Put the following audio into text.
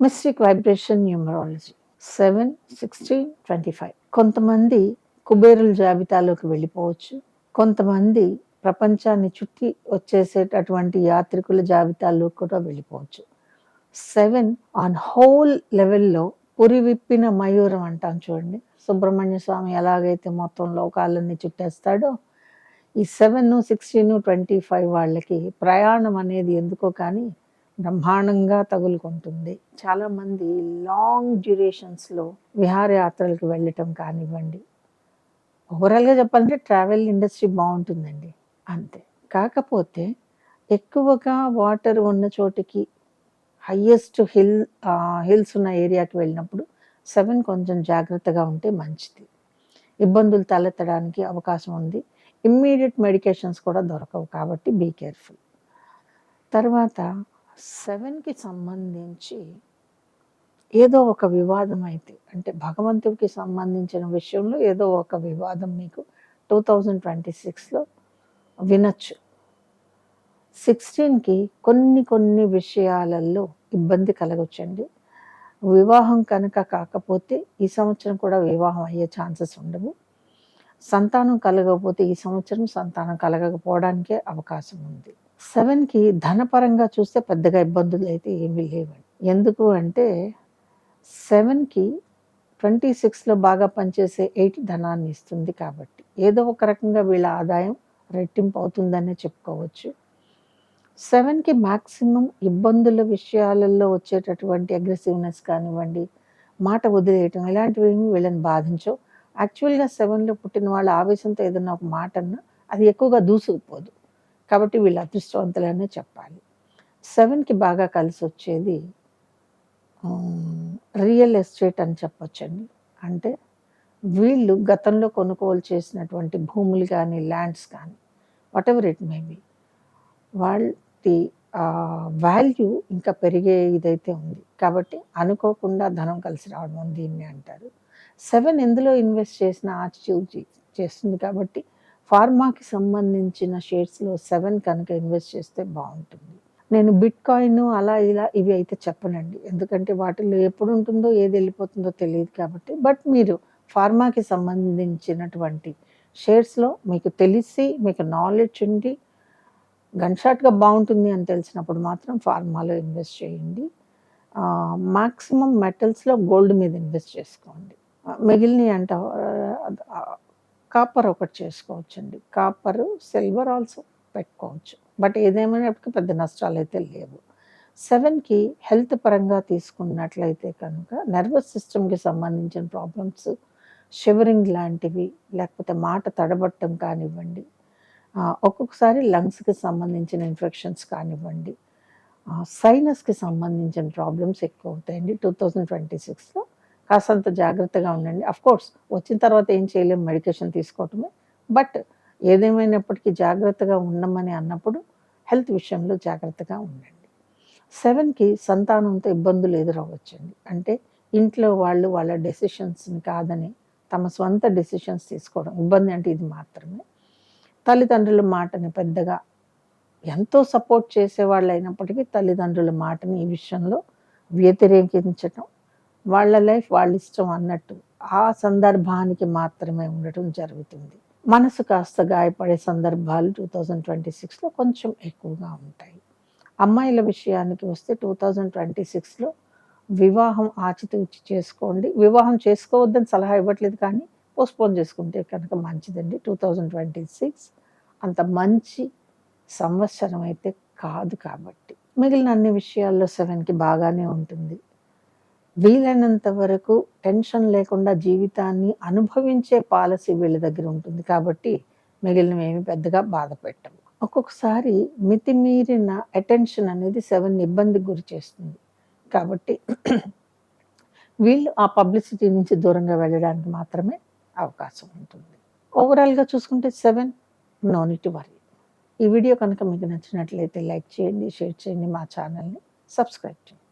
Mystic vibration numerology seven sixteen twenty five. కొంతమంది కుబేరుల జాబితాలోకి వెళ్ళిపోవచ్చు. కొంతమంది ప్రపంచాన్ని చుట్టి వచ్చేసేటటువంటి యాత్రికుల జాబితాలో కూడా వెళ్ళిపోవచ్చు. సెవెన్ ఆన్ హోల్ లెవెల్లో పురి విప్పిన మయూరం అంటాం చూడండి. సుబ్రహ్మణ్య స్వామి ఎలాగైతే మొత్తం లోకాలన్నీ చుట్టేస్తాడో ఈ సెవెన్ సిక్స్టీన్ ట్వంటీ ఫైవ్ వాళ్ళకి ప్రయాణం అనేది ఎందుకో కానీ బ్రహ్మాండంగా తగులుకుంటుంది. చాలామంది లాంగ్ డ్యూరేషన్స్లో విహారయాత్రలకు వెళ్ళటం కానివ్వండి. ఓవరాల్గా చెప్పాలంటే ట్రావెల్ ఇండస్ట్రీ బాగుంటుందండి. అంతే. కాకపోతే ఎక్కువగా వాటర్ ఉన్న చోటికి హయ్యెస్ట్ హిల్ హిల్స్ ఉన్న ఏరియాకి వెళ్ళినప్పుడు సెవెన్ కొంచెం జాగ్రత్తగా ఉంటే మంచిది. ఇబ్బందులు తలెత్తడానికి అవకాశం ఉంది. ఇమ్మీడియట్ మెడికేషన్స్ కూడా దొరకవు కాబట్టి బీ కేర్ఫుల్ తర్వాత సెవెన్కి సంబంధించి ఏదో ఒక వివాదం అయితే అంటే భగవంతుడికి సంబంధించిన విషయంలో ఏదో ఒక వివాదం మీకు టూ థౌజండ్ ట్వంటీ సిక్స్లో వినొచ్చు. సిక్స్టీన్కి కొన్ని కొన్ని విషయాలలో ఇబ్బంది కలగొచ్చండి. వివాహం కనుక కాకపోతే ఈ సంవత్సరం కూడా వివాహం అయ్యే ఛాన్సెస్ ఉండవు. సంతానం కలగకపోతే ఈ సంవత్సరం సంతానం కలగకపోవడానికే అవకాశం ఉంది. సెవెన్కి ధనపరంగా చూస్తే పెద్దగా ఇబ్బందులు అయితే ఏమీ లేవండి. ఎందుకు అంటే సెవెన్కి ట్వంటీ సిక్స్లో బాగా పనిచేసే ఎయిట్ ధనాన్ని ఇస్తుంది కాబట్టి. ఏదో ఒక రకంగా వీళ్ళ ఆదాయం రెట్టింపు అవుతుందనే చెప్పుకోవచ్చు. సెవెన్కి మ్యాక్సిమం ఇబ్బందుల విషయాలలో వచ్చేటటువంటి అగ్రెసివ్నెస్ కానివ్వండి మాట వదిలేయటం ఇలాంటివి ఏమి వీళ్ళని బాధించవు. యాక్చువల్గా సెవెన్లో పుట్టిన వాళ్ళ ఆవేశంతో ఏదన్నా ఒక మాట అన్నా అది ఎక్కువగా దూసుకుపోదు. కాబట్టి వీళ్ళు అదృష్టవంతులనే చెప్పాలి. సెవెన్కి బాగా కలిసి వచ్చేది రియల్ ఎస్టేట్ అని చెప్పొచ్చండి. అంటే వీళ్ళు గతంలో కొనుగోలు చేసినటువంటి భూములు కానీ ల్యాండ్స్ కానీ whatever it may be వాటి వాల్యూ ఇంకా పెరిగే ఇదైతే ఉంది. కాబట్టి అనుకోకుండా ధనం కలిసి రావడం దీన్ని అంటారు. సెవెన్ ఎందులో ఇన్వెస్ట్ చేసిన ఆచి చేస్తుంది కాబట్టి ఫార్మాకి సంబంధించిన షేర్స్లో సెవెన్ కనుక ఇన్వెస్ట్ చేస్తే బాగుంటుంది. నేను బిట్ కాయిన్ అలా ఇలా ఇవి అయితే చెప్పనండి. ఎందుకంటే వాటిల్లో ఎప్పుడు ఉంటుందో ఏది వెళ్ళిపోతుందో తెలియదు కాబట్టి. బట్ మీరు ఫార్మాకి సంబంధించినటువంటి షేర్స్లో మీకు తెలిసి మీకు నాలెడ్జ్ ఉండి గన్షాట్గా బాగుంటుంది అని తెలిసినప్పుడు మాత్రం ఫార్మాలో ఇన్వెస్ట్ చేయండి. మాక్సిమం మెటల్స్లో గోల్డ్ మీద ఇన్వెస్ట్ చేసుకోండి. మిగిలిన అంట కాపర్ ఒకటి చేసుకోవచ్చండి. కాపర్ సిల్వర్ ఆల్సో పెట్టుకోవచ్చు. బట్ ఏదేమైనప్పటికీ పెద్ద నష్టాలు అయితే లేవు. సెవెన్కి హెల్త్ పరంగా తీసుకున్నట్లయితే కనుక నర్వస్ సిస్టమ్కి సంబంధించిన ప్రాబ్లమ్స్ షివరింగ్ లాంటివి లేకపోతే మాట తడబట్టం కానివ్వండి ఒక్కొక్కసారి లంగ్స్కి సంబంధించిన ఇన్ఫెక్షన్స్ కానివ్వండి సైనస్కి సంబంధించిన ప్రాబ్లమ్స్ ఎక్కువ అవుతాయండి. టూ థౌజండ్ ట్వంటీ సిక్స్లో కాసంత జాగ్రత్తగా ఉండండి. అఫ్ కోర్స్ వచ్చిన తర్వాత ఏం చేయలేము మెడికేషన్ తీసుకోవటమే. బట్ ఏదేమైనప్పటికీ జాగ్రత్తగా ఉండమని అన్నప్పుడు హెల్త్ విషయంలో జాగ్రత్తగా ఉండండి. సెవెన్కి సంతానంతో ఇబ్బందులు ఎదురవ్వచ్చండి. అంటే ఇంట్లో వాళ్ళు వాళ్ళ డెసిషన్స్ని కాదని తమ సొంత డెసిషన్స్ తీసుకోవడం ఇబ్బంది అంటే ఇది మాత్రమే. తల్లిదండ్రుల మాటని పెద్దగా ఎంతో సపోర్ట్ చేసేవాళ్ళు అయినప్పటికీ తల్లిదండ్రుల మాటని ఈ విషయంలో వ్యతిరేకించటం వాళ్ళ లైఫ్ వాళ్ళ ఇష్టం అన్నట్టు ఆ సందర్భానికి మాత్రమే ఉండటం జరుగుతుంది. మనసు కాస్త గాయపడే సందర్భాలు టూ థౌజండ్ ట్వంటీ సిక్స్లో కొంచెం ఎక్కువగా ఉంటాయి. అమ్మాయిల విషయానికి వస్తే టూ థౌజండ్ ట్వంటీ సిక్స్లో వివాహం ఆచితూచి చేసుకోండి. వివాహం చేసుకోవద్దని సలహా ఇవ్వట్లేదు కానీ పోస్ట్పోన్ చేసుకుంటే కనుక మంచిదండి. టూ థౌజండ్ ట్వంటీ సిక్స్ అంత మంచి సంవత్సరం అయితే కాదు కాబట్టి. మిగిలిన అన్ని విషయాల్లో సెవెన్కి బాగానే ఉంటుంది. వీలైనంత వరకు టెన్షన్ లేకుండా జీవితాన్ని అనుభవించే పాలసీ వీళ్ళ దగ్గర ఉంటుంది. కాబట్టి మిగిలినవి ఏమి పెద్దగా బాధ పెట్టము ఒక్కొక్కసారి మితిమీరిన అటెన్షన్ అనేది సెవెన్ ఇబ్బందికి గురి చేస్తుంది. కాబట్టి వీళ్ళు ఆ పబ్లిసిటీ నుంచి దూరంగా వెళ్ళడానికి మాత్రమే అవకాశం ఉంటుంది. ఓవరాల్గా చూసుకుంటే seven no need to worry ఈ వీడియో కనుక మీకు నచ్చినట్లయితే లైక్ చేయండి షేర్ చేయండి మా ఛానల్ని సబ్స్క్రైబ్ చేయండి.